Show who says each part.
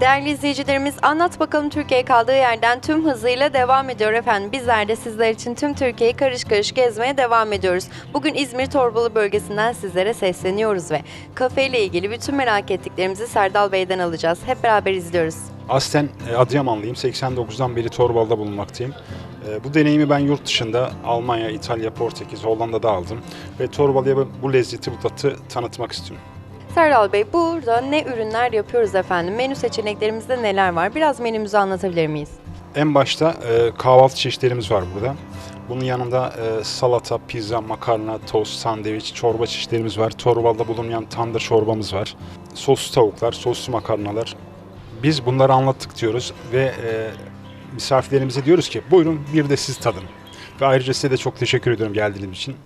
Speaker 1: Değerli izleyicilerimiz Anlat Bakalım Türkiye kaldığı yerden tüm hızıyla devam ediyor efendim. Bizler de sizler için tüm Türkiye'yi karış karış gezmeye devam ediyoruz. Bugün İzmir Torbalı bölgesinden sizlere sesleniyoruz ve kafe ile ilgili bütün merak ettiklerimizi Serdal Bey'den alacağız. Hep beraber izliyoruz.
Speaker 2: Aslen e, Adıyamanlıyım. 89'dan beri Torbalı'da bulunmaktayım. E, Bu deneyimi ben yurt dışında Almanya, İtalya, Portekiz, Hollanda'da aldım. Ve Torbalı'ya bu- lezzeti, bu tatı tanıtmak istiyorum.
Speaker 1: Serdal Bey burada ne ürünler yapıyoruz efendim? Menü seçeneklerimizde neler var? Biraz menümüzü anlatabilir miyiz?
Speaker 2: En başta e, kahvaltı çeşitlerimiz var burada. Bunun yanında e, salata, pizza, makarna, tost, sandviç, çorba çeşitlerimiz var. Torbalı'da bulunmayan tandır çorbamız var. Soslu tavuklar, soslu makarnalar. Biz bunları anlattık diyoruz ve e, misafirlerimize diyoruz ki buyurun bir de siz tadın. Ve ayrıca size de çok teşekkür ediyorum geldiğiniz için.